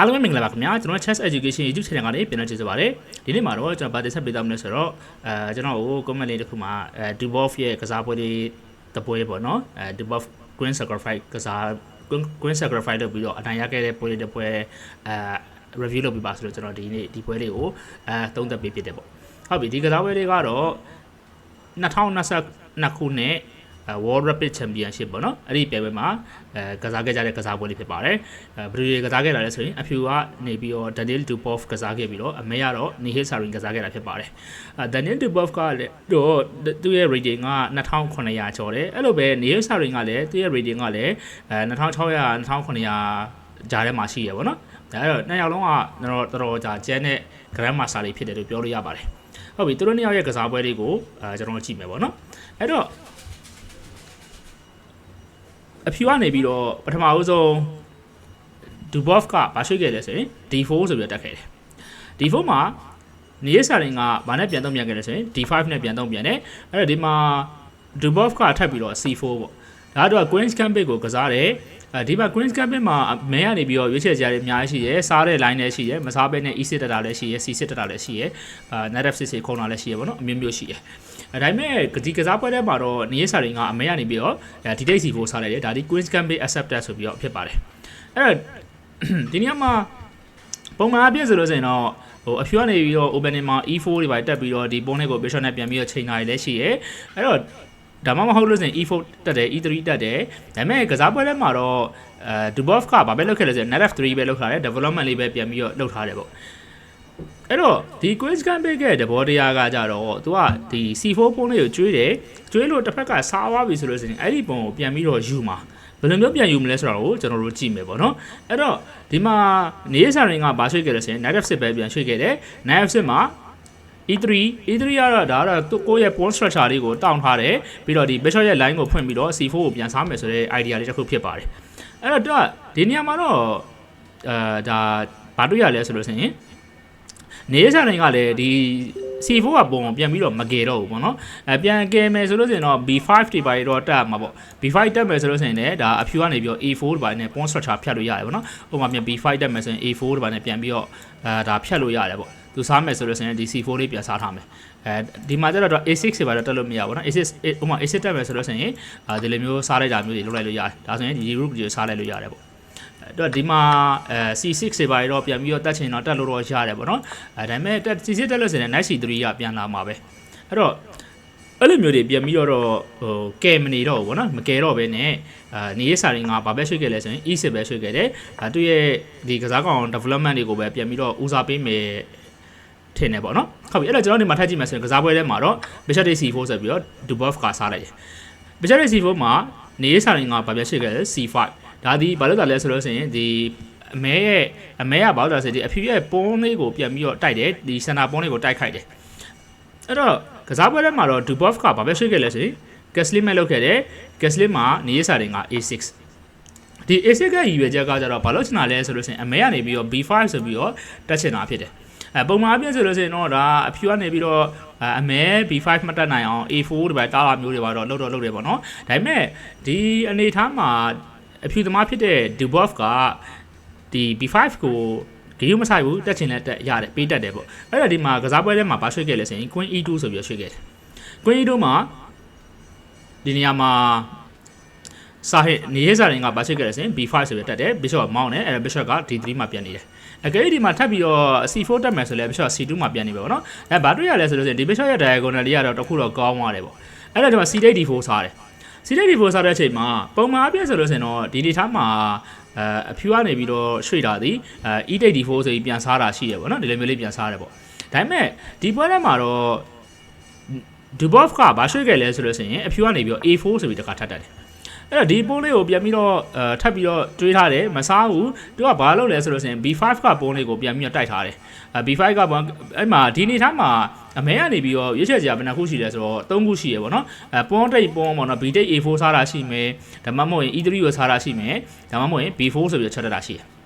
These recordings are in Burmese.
အားလုံးပဲမင်္ဂလာပါခင်ဗျာကျွန်တော် Chess Education YouTube Channel ကနေပြန်လည်ကြိုဆိုပါရစေဒီနေ့မှာတော့ကျွန်တော်ဗာတင်ဆက်ပေးသွားမလို့ဆိုတော့အဲကျွန်တော်ကို comment လေးတစ်ခုမှာအဲ Dubov ရဲ့ကစားပွဲလေးတပွဲပေါ့နော်အဲ Dubov Queen Sacrifice ကစား Queen Queen Sacrifice လုပ်ပြီးတော့အနိုင်ရခဲ့တဲ့ပွဲလေးတစ်ပွဲအဲ review လုပ်ပြပါဆိုတော့ကျွန်တော်ဒီနေ့ဒီပွဲလေးကိုအဲသုံးသပ်ပေးဖြစ်တယ်ပေါ့ဟုတ်ပြီဒီကစားပွဲလေးကတော့2022ခုနှစ် World Rapid Championship ပေါ့နော်အဲ့ဒီပြိုင်ပွဲမှာအဲကစားခဲ့ကြတဲ့ကစားပွဲလေးဖြစ်ပါတယ်အဲဘယ်လိုကစားခဲ့တာလဲဆိုရင်အဖြူကနေပြီးတော့ Daniel Dubov ကစားခဲ့ပြီးတော့အမေကတော့ Nihil Sarin ကစားခဲ့တာဖြစ်ပါတယ်အဲ Daniel Dubov ကလည်းတော့သူ့ရဲ့ rating က2900ကျော်တယ်အဲ့လိုပဲ Nihil Sarin ကလည်းသူ့ရဲ့ rating ကလည်းအဲ2600 2900ကြားထဲမှာရှိရပါတော့ဒါအဲ့တော့နှစ်ယောက်လုံးကတော့တော်တော်ကြာကျန်းတဲ့ Grand Master တွေဖြစ်တယ်လို့ပြောလို့ရပါတယ်ဟုတ်ပြီသူတို့နှစ်ယောက်ရဲ့ကစားပွဲလေးကိုအဲကျွန်တော်ကြည့်မယ်ပေါ့နော်အဲ့တော့ အဖြူကနေပြီးတော့ပထမဦးဆုံးဒူဘော့ဖ်ကဘာရွှေ့ခဲ့လဲဆိုရင် D4 ဆိုပြီးတော့တက်ခဲ့တယ် D4 မှာနေရစာရင်ကဘာနဲ့ပြန်သုံးပြန်ခဲ့လဲဆိုရင် D5 နဲ့ပြန်သုံးပြန်တယ်အဲ့တော့ဒီမှာဒူဘော့ဖ်ကထပ်ပြီးတော့ C4 ပေါ့ဒါတော့ Queen's Gambit ကိုကစားတယ်အဲဒီမှာ Queen's Gambit မှာမဲကနေပြီးတော့ရွေးချယ်ကြရအများကြီးရှိရဲစားတဲ့ line လည်းရှိရဲမစားဘဲနဲ့ E6 တက်တာလည်းရှိရဲ C6 တက်တာလည်းရှိရဲအာ net F6 ခုံတာလည်းရှိရဲပေါ့နော်အမျိုးမျိုးရှိရဲအဲ ဒါပေမဲ့ဒီကစားပွဲထဲမှာတော့နေရစာရင်ကအမဲကနေပြီးတော့ဒီ date C4 စားလိုက်တယ်ဒါဒီ Queen's Gambit accepted ဆိုပြီးတော့ဖြစ်ပါတယ်အဲ့တော့ဒီနေရာမှာပုံမှန်အပြည့်ဆိုလို့ဆိုရင်တော့ဟိုအဖြူကနေပြီးတော့ opening မှာ E4 တွေပါတက်ပြီးတော့ဒီပုံးလေးကို bishop နဲ့ပြန်ပြီးတော့ချိန်တာလည်းရှိရဲအဲ့တော့ဒါမှမဟုတ်လို့ဆိုရင် E4 တက်တယ် E3 တက်တယ်ဒါပေမဲ့ကစားပွဲထဲမှာတော့အဲ Dubov ကဘာပဲလုပ်ခဲ့လဲဆိုရင် NetF3 ပဲလုပ်ထားတယ် development လေးပဲပြန်ပြီးတော့လုပ်ထားတယ်ပေါ့ အဲ့တော့ဒီ quiz game ပေးခဲ့တဲ့ဘောတရားကကြတော့သူကဒီ C4 ပုံးလေးကိုကျွေးတယ်ကျွေးလို့တစ်ဖက်ကစားသွားပြီဆိုလို့ဆိုရင်အဲ့ဒီပုံကိုပြန်ပြီးတော့ယူမှာဘယ်လိုမျိုးပြန်ယူမလဲဆိုတာကိုကျွန်တော်တို့ကြည့်မယ်ပေါ့နော်အဲ့တော့ဒီမှာနေရစာရင်ကဘာရွှေ့ခဲ့လဲဆိုရင် knight f6 ပဲပြန်ရွှေ့ခဲ့တယ် knight f6 မှာ E3 E3 ကတော့ဒါကတော့သူကိုယ့်ရဲ့ pawn structure လေးကိုတောင်းထားတယ်ပြီးတော့ဒီ bishop ရဲ့ line ကိုဖွင့်ပြီးတော့ C4 ကိုပြန်စားမယ်ဆိုတဲ့ idea လေးတစ်ခုဖြစ်ပါတယ်အဲ့တော့သူကဒီနေရာမှာတော့အဲဒါဘာတွေ့ရလဲဆိုလို့ဆိုရင် နေရစာရင်ကလည်းဒီ C4 ကပုံပြန်ပြီးတော့မကယ်တော့ဘူးပေါ့နော်အဲပြန်ကယ်မယ်ဆိုလို့ဆိုရင်တော့ B5 တွေပါတော့တက်မှာပေါ့ B5 တက်မယ်ဆိုလို့ဆိုရင်လည်းဒါအဖြူကနေပြီးတော့ A4 တွေပါနဲ့ pawn structure ဖြတ်လို့ရတယ်ပေါ့နော်ဥပမာပြန် B5 တက်မယ်ဆိုရင် A4 တွေပါနဲ့ပြန်ပြီးတော့အဲဒါဖြတ်လို့ရတယ်ပေါ့သူစားမယ်ဆိုလို့ဆိုရင်ဒီ C4 လေးပြန်စားထားမယ်အဲဒီမှာကျတော့ A6 တွေပါတော့တက်လို့မရဘူးနော် A6 ဥပမာ A6 တက်မယ်ဆိုလို့ဆိုရင်အဲဒီလိုမျိုးစားလိုက်တာမျိုးတွေလုပ်လိုက်လို့ရတယ်ဒါဆိုရင်ဒီ group တွေစားလိုက်လို့ရတယ်ပေါ့ တော့ဒီမှာအဲ C6 တွေပါတော့ပြန်ပြီးတော့တက်ချင်တော့တက်လို့တော့ရတယ်ပေါ့နော်အဲဒါပေမဲ့ C6 တက်လို့ဆိုရင် Knight C3 ကပြန်လာမှာပဲအဲ့တော့အဲ့လိုမျိုးတွေပြန်ပြီးတော့ဟိုကဲမနေတော့ဘူးပေါ့နော်မကဲတော့ဘဲနဲ့အာနေရစာရင်းကဘာပဲရွှေ့ခဲ့လဲဆိုရင် E6 ပဲရွှေ့ခဲ့တယ်ဒါသူ့ရဲ့ဒီကစားကောင် development တွေကိုပဲပြန်ပြီးတော့ဦးစားပေးမယ်ထင်တယ်ပေါ့နော်ဟုတ်ပြီအဲ့တော့ကျွန်တော်ဒီမှာထပ်ကြည့်မယ်ဆိုရင်ကစားပွဲထဲမှာတော့ Bishop C4 ဆိုပြီးတော့ Dubov ကစားလိုက်တယ် Bishop C4 မှာနေရစာရင်းကဘာပဲရွှေ့ခဲ့လဲ C5 ဒါဒီဘာလို့တာလဲဆိုလို့ဆိုရင်ဒီအမဲရဲ့အမဲကဘာလို့တာဆိုဒီအဖြူရဲ့ပုံးလေးကိုပြန်ပြီးတော့တိုက်တယ်ဒီစင်တာပုံးလေးကိုတိုက်ခိုက်တယ်အဲ့တော့ကစားပွဲထဲမှာတော့ Dubov ကဘာပဲရွှေ့ခဲ့လဲဆိုရင် Gasly မဲ့လုပ်ခဲ့တယ် Gasly မှာနေရစာတင်က A6 ဒီ A6 ကရည်ရွယ်ချက်ကကြတော့ဘာလို့ချင်တာလဲဆိုလို့ဆိုရင်အမဲကနေပြီးတော့ B5 ဆိုပြီးတော့တက်ချင်တာဖြစ်တယ်အဲပုံမှန်အပြည့်ဆိုလို့ဆိုရင်တော့ဒါအဖြူကနေပြီးတော့အမဲ B5 မတက်နိုင်အောင် A4 ဒီဘက်တားလာမျိုးတွေပါတော့လောက်တော့လောက်တယ်ပေါ့နော်ဒါပေမဲ့ဒီအနေထားမှာ အဖြူသမားဖြစ်တဲ့ Dubov ကဒီ B5 ကိုဂေးမဆိုင်ဘူးတက်ချင်လက်တက်ရတယ်ပေးတက်တယ်ပေါ့အဲ့ဒါဒီမှာကစားပွဲထဲမှာဘာရွှေ့ခဲ့လဲဆိုရင် Queen E2 ဆိုပြီးရွှေ့ခဲ့တယ် Queen E2 မှာဒီနေရာမှာစာဟစ်နေရစာရင်ကဘာရွှေ့ခဲ့လဲဆိုရင် B5 ဆိုပြီးတက်တယ် Bishop မောင်းတယ်အဲ့ဒါ Bishop က D3 မှာပြန်နေတယ်အကယ်၍ဒီမှာထပ်ပြီးတော့ C4 တက်မယ်ဆိုလဲ Bishop C2 မှာပြန်နေပဲပေါ့နော်အဲဘာတွေ့ရလဲဆိုလို့ဆိုရင်ဒီ Bishop ရဲ့ diagonal လေးကတော့တခုတော့ကောင်းသွားတယ်ပေါ့အဲ့ဒါဒီမှာ C8 D4 စားတယ် စီလက်ဒီဖိုစားတဲ့အချိန်မှာပုံမှန်အပြည့်ဆိုလို့ဆိုရင်တော့ဒီဒီထားမှာအဲအဖြူကနေပြီးတော့ရွှေ့တာသည်အဲ E date D4 ဆိုပြီးပြန်စားတာရှိရပေါ့နော်ဒီလိုမျိုးလေးပြန်စားတယ်ပေါ့ဒါပေမဲ့ဒီပွဲထဲမှာတော့ Dubov ကဘာရွှေ့ခဲ့လဲဆိုလို့ဆိုရင်အဖြူကနေပြီးတော့ A4 ဆိုပြီးတခါထပ်တက်တယ် အဲ့တော့ဒီပုံးလေးကိုပြန်ပြီးတော့အဲထပ်ပြီးတော့တွေးထားတယ်မစားဘူးသူကဘာလုပ်လဲဆိုလို့ဆိုရင် B5 ကပုံးလေးကိုပြန်ပြီးတော့တိုက်ထားတယ်အဲ B5 ကအဲ့မှာဒီနေထားမှာအမဲကနေပြီးတော့ရွေးချယ်စရာဘယ်နှခုရှိလဲဆိုတော့၃ခုရှိရပေါ့နော်အဲပွန်တိတ်ပွန်ပေါ့နော် B တိတ် A4 စားတာရှိမယ်ဒါမှမဟုတ်ရင် E3 ကိုစားတာရှိမယ်ဒါမှမဟုတ်ရင် B4 ဆိုပြီးချက်တက်တာရှိတယ်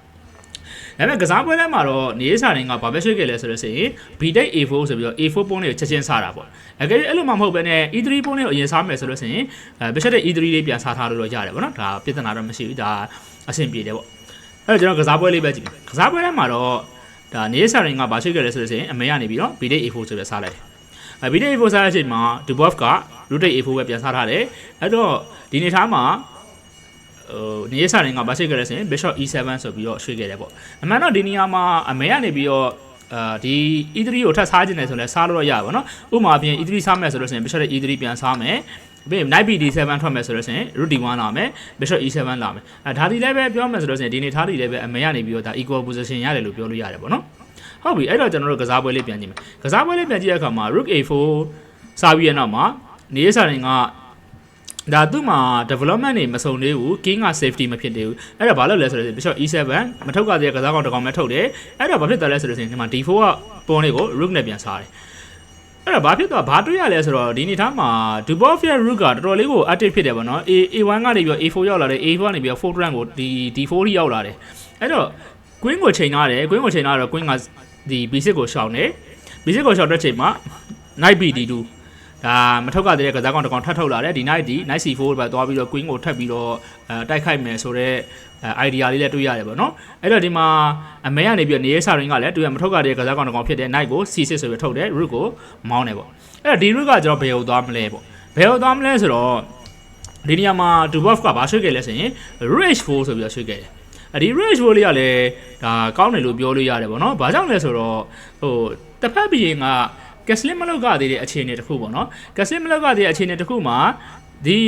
ဒါပေမဲ့ကစားပွဲထဲမှာတော့နေစာရင်ကဘာပဲရွှေ့ခဲ့လဲဆိုလို့ဆိုရင် B တိတ် A4 ဆိုပြီးတော့ A4 ပုံးလေးကိုချက်ချင်းစားတာပေါ့အကယ်အဲ့လိုမှမဟုတ်ဘဲနဲ့ E3 ပုံးလေးကိုအရင်စားမယ်ဆိုလို့ဆိုရင်အဲဘက်ချက်တဲ့ E3 လေးပြန်စားထားလို့တော့ရတယ်ပေါ့နော်ဒါပြဿနာတော့မရှိဘူးဒါအဆင်ပြေတယ်ပေါ့အဲ့တော့ကျွန်တော်ကစားပွဲလေးပဲကြည့်မယ်ကစားပွဲထဲမှာတော့ဒါနေဆာရင်ကဘာရှိခဲ့လဲဆိုလို့ရှိရင်အမေကနေပြီးတော့ B-Day A4 ဆိုပြီးစားလိုက်တယ်အဲ B-Day A4 စားတဲ့အချိန်မှာ Dubov က Rotate A4 ပဲပြန်စားထားတယ်အဲ့တော့ဒီနေသားမှာ ဟိုနေဆာရင်ကဘာရှိခဲ့လဲဆိုရင် Bishop E7 ဆိုပြီးတော့ရွှေ့ခဲ့တယ်ပေါ့အမှန်တော့ဒီနေရာမှာအမေကနေပြီးတော့အာဒီ E3 ကိုထပ်စားခြင်းတယ်ဆိုလဲစားလို့ရပါဘောနော်ဥပမာအပြင် E3 စားမယ်ဆိုလို့ရှိရင် Bishop E3 ပြန်စားမယ်ပြီးရင် Knight BD7 ထွက်မယ်ဆိုလို့ရှိရင် Root D1 လာမယ် Bishop E7 လာမယ်အဲဒါဒီလည်းပဲပြောမယ်ဆိုလို့ရှိရင်ဒီနေသားဒီလည်းပဲအမေကနေပြီးတော့ဒါ equal position ရတယ်လို့ပြောလို့ရတယ်ပေါ့နော်ဟုတ်ပြီအဲ့တော့ကျွန်တော်တို့ကစားပွဲလေးပြန်ကြည့်မယ်ကစားပွဲလေးပြန်ကြည့်တဲ့အခါမှာ Rook A4 စားပြီးရနောက်မှာနေရစာရင်က ဒါသူ့မှာ development တွေမစုံသေးဘူး king က safety မဖြစ်သေးဘူးအဲ့ဒါဘာလို့လဲဆိုတော့ bishop e7 မထုတ်ကြသေးတဲ့ကစားကောင်တစ်ကောင်ပဲထုတ်တယ်အဲ့တော့ဘာဖြစ်သွားလဲဆိုတော့ဒီမှာ d4 ကပုံလေးကို rook နဲ့ပြန်စားတယ်အဲ့တော့ဘာဖြစ်သွားဘာတွေ့ရလဲဆိုတော့ဒီနေ့ထားမှာ Dubov ရဲ့ rook ကတော်တော်လေးကို active ဖြစ်တယ်ဗောနော် A A1 ကနေပြီးတော့ A4 ရောက်လာတယ် A4 ကနေပြီးတော့4 rank ကိုဒီ D4 ထိရောက်လာတယ်အဲ့တော့ queen ကိုချိန်ထားတယ် queen ကိုချိန်ထားတော့ queen ကဒီ b6 ကိုရှောင်တယ် b6 ကိုရှောင်တဲ့ချိန်မှာ knight bd2 ဒါမထုတ်ကြသေးတဲ့ကစားကောင်တစ်ကောင်ထပ်ထုတ်လာတယ်ဒီ night ဒီ night c4 ပဲသွားပြီးတော့ queen ကိုထပ်ပြီးတော့အဲတိုက်ခိုက်မယ်ဆိုတော့အဲ idea လေးလည်းတွေ့ရတယ်ပေါ့နော်အဲ့တော့ဒီမှာအမဲကနေပြီးတော့နေရစာရင်းကလည်းသူကမထုတ်ကြတဲ့ကစားကောင်တစ်ကောင်ဖြစ်တဲ့ night ကို c6 ဆိုပြီးထုတ်တယ် rook ကိုမောင်းတယ်ပေါ့အဲ့တော့ဒီ rook ကကျွန်တော်ဘယ်ကိုသွားမလဲပေါ့ဘယ်ကိုသွားမလဲဆိုတော့ဒီနေရာမှာ Dubov ကဘာရွှေ့ခဲ့လဲဆိုရင် rage 4ဆိုပြီးတော့ရွှေ့ခဲ့တယ်အဒီ rage 4လေးကလည်းဒါကောင်းတယ်လို့ပြောလို့ရတယ်ပေါ့နော်။ဘာကြောင့်လဲဆိုတော့ဟိုတစ်ဖက်ဘီရင်က ကက်စလင်မလောက်ကသေးတဲ့အခြေအနေတစ်ခုပေါ့နော်။ကက်စလင်မလောက်ကသေးတဲ့အခြေအနေတစ်ခုမှာဒီ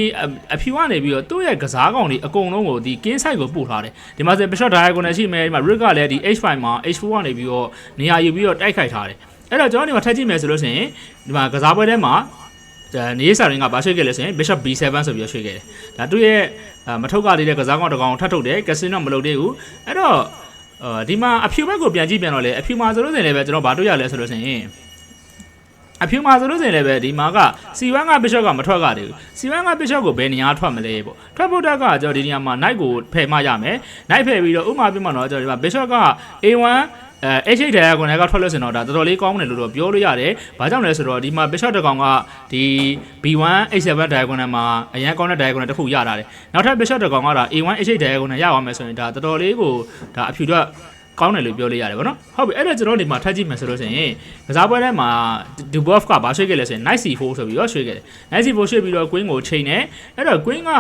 အဖြူကနေပြီးတော့သူ့ရဲ့ကစားကောင်တွေအကုန်လုံးကိုဒီ king side ကိုပို့ထားတယ်ဒီမှာဆို bishop diagonal ရှိမယ်ဒီမှာ rook ကလည်းဒီ h5 မှာ h4 ကနေပြီးတော့နေရာယူပြီးတော့တိုက်ခိုက်ထားတယ်အဲ့တော့ကျွန်တော်ဒီမှာထပ်ကြည့်မယ်ဆိုလို့ရှိရင်ဒီမှာကစားပွဲထဲမှာဒါနေစာရင်းကဘာရွှေ့ခဲ့လဲဆိုရင် bishop b7 ဆိုပြီးတော့ရွှေ့ခဲ့တယ်ဒါသူ့ရဲ့မထုတ်ကသေးတဲ့ကစားကောင်တစ်ကောင်ထပ်ထုတ်တယ်ကက်စင်တော့မလုပ်သေးဘူးအဲ့တော့ဒီမှာအဖြူဘက်ကိုပြန်ကြည့်ပြန်တော့လေအဖြူမှာဆိုလို့ရှိရင်လည်းပဲကျွန်တော်ဘာတွေ့ရလဲဆိုလို့ရှိရင် အဖြူမှာဆိုလို့ရှိရင်လည်းပဲဒီမှာက C1 က bishop ကမထွက်ကြသေးဘူး C1 က bishop ကိုဘယ်နေရာထွက်မလဲပေါ့ထွက်ဖို့တက်ကကျွန်တော်ဒီနေရာမှာ knight ကိုဖယ်မှရမယ် knight ဖယ်ပြီးတော့ဥမာပြမတော့ကျွန်တော်ဒီမှာ bishop က A1 အဲ H8 diagonal ကထွက်လို့စင်တော့ဒါတော်တော်လေးကောင်းတယ်လို့တော့ပြောလို့ရတယ်။ဘာကြောင့်လဲဆိုတော့ဒီမှာ bishop တစ်ကောင်ကဒီ B1 H7 diagonal မှာအရန်ကောင်းတဲ့ diagonal တစ်ခုရတာတယ်။နောက်ထပ် bishop တစ်ကောင်ကဒါ A1 H8 diagonal ရအောင်မယ်ဆိုရင်ဒါတော်တော်လေးကိုဒါအဖြူတော့ ကောင်းတယ်လို့ပြောလို့ရတယ်ဗောနော်ဟုတ်ပြီအဲ့တော့ကျွန်တော်ဒီမှာထပ်ကြည့်မယ်ဆိုလို့ရှိရင်ကစားပွဲထဲမှာ Dubov ကဘာရွှေ့ခဲ့လဲဆိုရင် Knight C4 ဆိုပြီးတော့ရွှေ့ခဲ့တယ် Knight C4 ရွှေ့ပြီးတော့ Queen ကိုချိန်တယ်အဲ့တော့ Queen က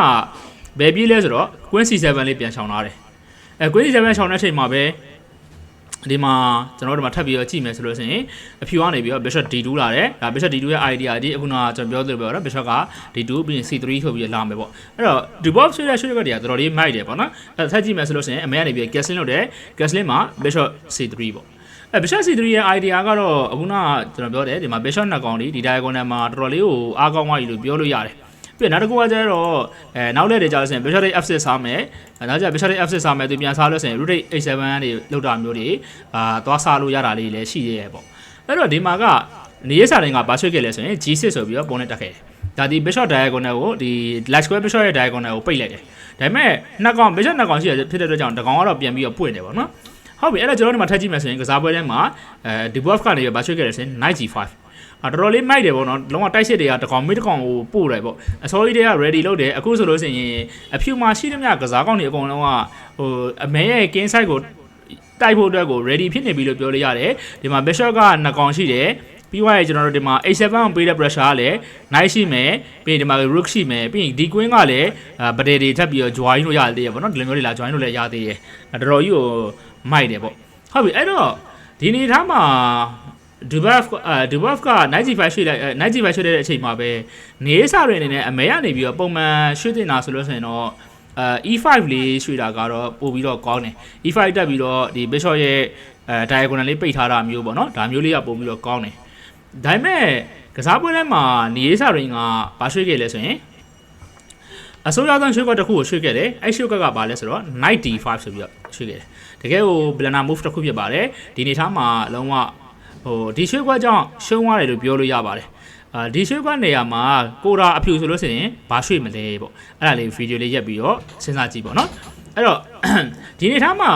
ဘယ်ပြေးလဲဆိုတော့ Queen C7 လေးပြန်ချောင်းလာတယ်အဲ Queen C7 ချောင်းတဲ့အချိန်မှာပဲ ဒီမှာကျွန်တော်တို့ဒီမှာထပ်ပြီးတော့ကြည့်မယ်ဆိုလို့ရှိရင်အဖြူကနေပြီးတော့ Bishop D2 လာတယ်ဒါ Bishop D2 ရဲ့ idea ဒီအခုနကကျွန်တော်ပြောသလိုပဲတော့ Bishop က D2 ပြီးရင် C3 ဆိုပြီးလာမယ်ပေါ့အဲ့တော့ Dubov ဆွဲတဲ့ဆွဲတဲ့ကတည်းကတော်တော်လေးမိုက်တယ်ပေါ့နော်အဲ့ထပ်ကြည့်မယ်ဆိုလို့ရှိရင်အမေကနေပြီး Gaslin လုပ်တယ် Gaslin မှာ Bishop C3 ပေါ့အဲ Bishop C3 ရဲ့ idea ကတော့အခုနကကျွန်တော်ပြောတယ်ဒီမှာ Bishop နှစ်ကောင်ဒီဒီ diagonal မှာတော်တော်လေးကိုအားကောင်းသွားပြီလို့ပြောလို့ရတယ် ပြီးနောက်တစ်ခုကကျတော့အဲနောက်လက်တွေကြာလို့ဆိုရင် Bishop F6 စားမယ်နောက်ကျ Bishop F6 စားမယ်သူပြန်စားလို့ဆိုရင် Root H7 တွေလောက်တာမျိုးတွေအာသွားစားလို့ရတာလေးလည်းရှိရဲပေါ့အဲ့တော့ဒီမှာကနေရစာတိုင်းကဘာဆွဲခဲ့လဲဆိုရင် G6 ဆိုပြီးတော့ပုံနဲ့တက်ခဲ့တယ်ဒါဒီ Bishop diagonal ကိုဒီ Light Square Bishop ရဲ့ diagonal ကိုပိတ်လိုက်တယ်ဒါပေမဲ့နှစ်ကောင် Bishop နှစ်ကောင်ရှိရဖြစ်တဲ့အတွက်ကြောင့်တကောင်ကတော့ပြန်ပြီးတော့ပွင့်တယ်ပေါ့နော်ဟုတ်ပြီအဲ့တော့ကျွန်တော်တို့ဒီမှာထပ်ကြည့်မယ်ဆိုရင်ကစားပွဲထဲမှာအဲ Dubov ကနေဘာဆွဲခဲ့လဲဆိုရင် Knight G5 အ တော်တော်လေးမိုက်တယ်ပေါ့နော်လုံးဝတိုက်စစ်တွေကတကောင်မိတကောင်ကိုပို့တယ်ပေါ့အစောကြီးတွေက ready လုပ်တယ်အခုဆိုလို့ရှိရင်အဖြူမှာရှိသမျှကစားကောင်းတွေအကုန်လုံးကဟိုအမဲရဲ့ king side ကိုတိုက်ဖို့အတွက်ကို ready ဖြစ်နေပြီလို့ပြောလို့ရတယ်ဒီမှာ bishop က2ကောင်ရှိတယ်ပြီးွားရင်ကျွန်တော်တို့ဒီမှာ A7 ကိုပေးတဲ့ pressure ကလည်း nice ရှိမယ်ပြီးရင်ဒီမှာ rook ရှိမယ်ပြီးရင် D queen ကလည်းဗဒေတွေထပ်ပြီးတော့ join လို့ရသေးတယ်ပေါ့နော်ဒီလိုမျိုးတွေလာ join လို့လည်းရသေးတယ်တော်တော်ကြီးကိုမိုက်တယ်ပေါ့ဟုတ်ပြီအဲ့တော့ဒီနေသားမှာ Dubov အဲ Dubov က95ရွှေ့လိုက်95ရွှေ့တဲ့အချိန်မှာပဲနေစာတွေအနေနဲ့အမဲကနေပြီးတော့ပုံမှန်ရွှေ့တင်တာဆိုလို့ဆိုရင်တော့အဲ E5 လေးရွှေ့တာကတော့ပို့ပြီးတော့ကောင်းတယ် E5 တက်ပြီးတော့ဒီ Bishop ရဲ့အဲ diagonal လေးပိတ်ထားတာမျိုးပေါ့နော်ဒါမျိုးလေးကပို့ပြီးတော့ကောင်းတယ်ဒါပေမဲ့ကစားပွဲထဲမှာနေစာတွေကဘာရွှေ့ခဲ့လဲဆိုရင်အစိုးရသောရွှေ့ကွက်တစ်ခုကိုရွှေ့ခဲ့တယ်အဲ့ရွှေ့ကွက်ကဘာလဲဆိုတော့ knight d5 ဆိုပြီးတော့ရွှေ့ခဲ့တယ်တကယ်ကို blender move တစ်ခုဖြစ်ပါတယ်ဒီနေသားမှာလုံးဝ ဟိုဒီရွှေ့ကွက်ကြောင့်ရှုံးသွားတယ်လို့ပြောလို့ရပါတယ်အာဒီရွှေ့ကွက်နေရာမှာကိုရာအဖြူဆိုလို့ဆိုရင်ဘာရွှေ့မလဲပေါ့အဲ့ဒါလေးဗီဒီယိုလေးရက်ပြီးတော့စဉ်းစားကြည့်ပေါ့နော်အဲ့တော့ဒီနေသားမှာ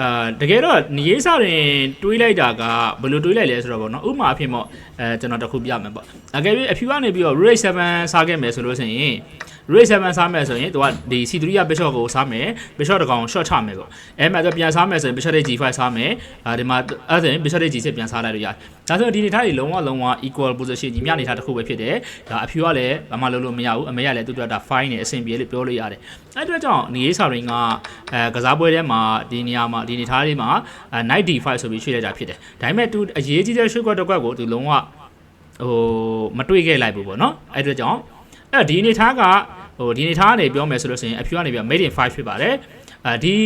အာတကယ်တော့နေရေးစားရင်တွေးလိုက်တာကဘယ်လိုတွေးလိုက်လဲဆိုတော့ပေါ့နော်ဥပမာအဖြစ်ပေါ့အဲကျွန်တော်တခုပြမယ်ပေါ့အကယ်၍အဖြူကနေပြီးတော့ Rate 7စားခဲ့မယ်ဆိုလို့ဆိုရင် rate 7စားမယ်ဆိုရင်သူကဒီ C3 က bishop ကိုစားမယ် bishop တစ်ကောင် short ချမယ်ပေါ့အဲမှာသူပြန်စားမယ်ဆိုရင် bishop G5 စားမယ်အာဒီမှာအဲ့ဒါဆိုရင် bishop G6 ပြန်စားလိုက်လို့ရတယ်ဒါဆိုရင်ဒီအနေထားတွေလုံးဝလုံးဝ equal position ညီမျှအနေထားတစ်ခုပဲဖြစ်တယ်ဒါအဖြူကလည်းဘာမှလုပ်လို့မရဘူးအမေကလည်းသူတို့ကဒါ fine နဲ့အဆင်ပြေလို့ပြောလို့ရတယ်အဲ့အတွက်ကြောင့်နေရေးစာရင်းကအဲကစားပွဲထဲမှာဒီနေရာမှာဒီအနေထားလေးမှာအဲ95ဆိုပြီးရွှေ့လိုက်တာဖြစ်တယ်ဒါပေမဲ့သူအရေးကြီးတဲ့ရွှေ့ကွက်တစ်ကွက်ကိုသူလုံးဝဟိုမတွေ့ခဲ့လိုက်ဘူးပေါ့နော်အဲ့အတွက်ကြောင့်အဲ့တော့ဒီအနေထားက ဟိုဒီအနေထားကနေပြောမယ်ဆိုလို့ရှိရင်အဖြူကနေပြ made in 5ဖြစ်ပါတယ်အဲဒီ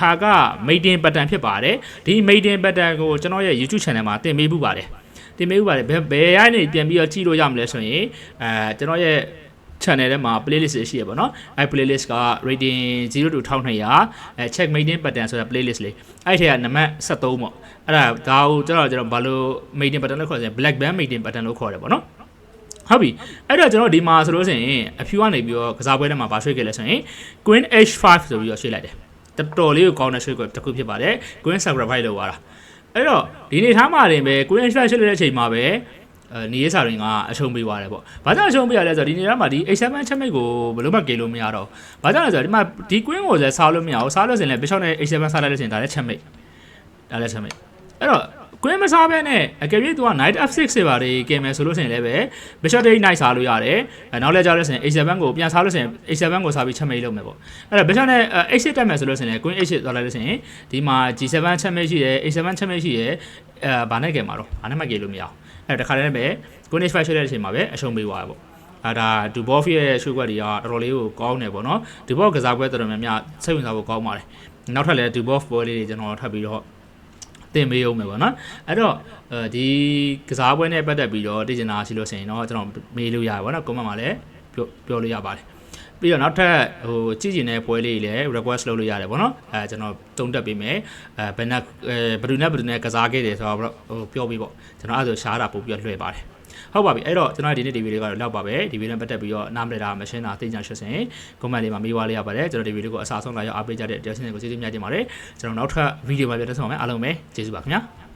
ဟာက made in pattern ဖြစ်ပါတယ်ဒီ made in pattern ကိုကျွန်တော်ရဲ့ YouTube channel မှာတင်ပေးမှုပါတယ်တင်ပေးမှုပါတယ်ဘယ်ဘယ်ရိုင်းနေပြန်ပြီးတော့ကြည့်လို့ရမလဲဆိုရင်အဲကျွန်တော်ရဲ့ channel ထဲမှာ playlist တွေရှိရပါတော့။အဲ playlist က rating 0 to 1200အဲ check maiden pattern ဆိုတဲ့ playlist လေး။အဲ့ထဲကနံပါတ်73ပေါ့။အဲ့ဒါဒါကိုကျွန်တော်ကျွန်တော်ဘာလို့ maiden pattern လို့ခေါ်လဲ black band maiden pattern လို့ခေါ်တယ်ပေါ့နော်။ ဟုတ်ပြီအဲ့တော့ကျွန်တော်ဒီမှာဆိုလို့ရှိရင်အဖြူကနေပြီးတော့ကစားပွဲထဲမှာဗာရွှေ့ခဲ့လဲဆိုရင် queen h5 ဆိုပြီးတော့ရွှေ့လိုက်တယ်တော်တော်လေးကိုကောင်းတဲ့ရွှေ့ကွက်တစ်ခုဖြစ်ပါတယ် queen sacrifice လုပ်သွားတာအဲ့တော့ဒီနေထားမှာတင်ပဲ queen h5 ရွှေ့လိုက်တဲ့အချိန်မှာပဲအဲနေရစာတွေကအရှုံးပေးသွားတယ်ပေါ့။ဘာကြောင့်အရှုံးပေးရလဲဆိုတော့ဒီနေရာမှာဒီ H7 ချက်မိတ်ကိုဘယ်လိုမှကေလို့မရတော့ဘူး။ဘာကြောင့်လဲဆိုတော့ဒီမှာဒီ queen ကိုလည်းစားလို့မရဘူး။စားလို့စင်လည်း bishop နဲ့ H7 စားလိုက်လို့စင်ဒါလည်းချက်မိတ်။ဒါလည်းချက်မိတ်။အဲ့တော့ queen မစားဘဲနဲ့အကယ်၍သူက knight f6 တွေပါတွေကင်မယ်ဆိုလို့စင်လည်းပဲ bishop 8 knight စားလို့ရတယ်။အဲနောက်လည်းကြားလို့စင် H7 ကိုပြန်စားလို့စင် H7 ကိုစားပြီးချက်မိတ်လုပ်မယ်ပေါ့။အဲ့တော့ bishop နဲ့ H8 တက်မယ်ဆိုလို့စင်လည်း queen H8 သွားလိုက်လို့စင်ဒီမှာ G7 ချက်မိတ်ရှိတယ် H7 ချက်မိတ်ရှိတယ်အဲဘာနဲ့ကင်မှာတော့ဘာနဲ့မှကေလို့မရအောင်။အဲ့တခါတည်းပဲကိုနစ်5ရွှေ့တဲ့အချိန်မှာပဲအရှုံးပေးသွားတယ်ပေါ့အဲဒါဒူဘော့ဖီရဲ့ရွှေ့ကွက်တွေကတော်တော်လေးကိုကောင်းတယ်ပေါ့နော်ဒူဘော့ကစားပွဲတော်တော်များများစိတ်ဝင်စားဖို့ကောင်းပါတယ်နောက်ထပ်လည်းဒူဘော့ပွဲလေးတွေကျွန်တော်ထပ်ပြီးတော့ တင်ပေးအောင်မယ်ပေါ့နော်အဲ့တော့အဲဒီကစားပွဲနဲ့ပတ်သက်ပြီးတော့တည်ကျင်တာရှိလို့ဆိုရင်တော့ကျွန်တော်မေးလို့ရတယ်ပေါ့နော်ကွန်မန့်မှာလည်းပြောပြောလို့ရပါတယ်ပြီးတော့နောက်ထပ်ဟိုကြည့်ကျင်တဲ့ပွဲလေးတွေလည်း request လုပ်လို့ရတယ်ပေါ့နော်အဲကျွန်တော်တုံးတက်ပေးမယ်အဲဘယ်နဲ့ဘယ်သူနဲ့ဘယ်သူနဲ့ကစားခဲ့တယ်ဆိုတော့ဟိုပြောပြီးပေါ့ကျွန်တော်အဲ့ဒါဆိုရှားတာပို့ပြီးတော့လွှဲပါတယ် ဟုတ်ပါပြီအဲ့တော့ကျွန်တော်ဒီနေ့ဒီဗီဒီယိုကတော့လောက်ပါပဲဒီဗီဒီယိုနဲ့ပတ်သက်ပြီးတော့နားမလည်တာမရှင်းတာသိကြရှင်းစင် comment လေးမှာမေးွားလေးရပါတယ်ကျွန်တော်ဒီဗီဒီယိုကိုအစားဆုံးလာရောက်အားပေးကြတဲ့တရားရှင်တွေကိုကျေးဇူးများတင်ပါတယ်ကျွန်တော်နောက်ထပ်ဗီဒီယိုမှာပြန်တွေ့ဆုံပါမယ်အားလုံးပဲကျေးဇူးပါခင်ဗျာ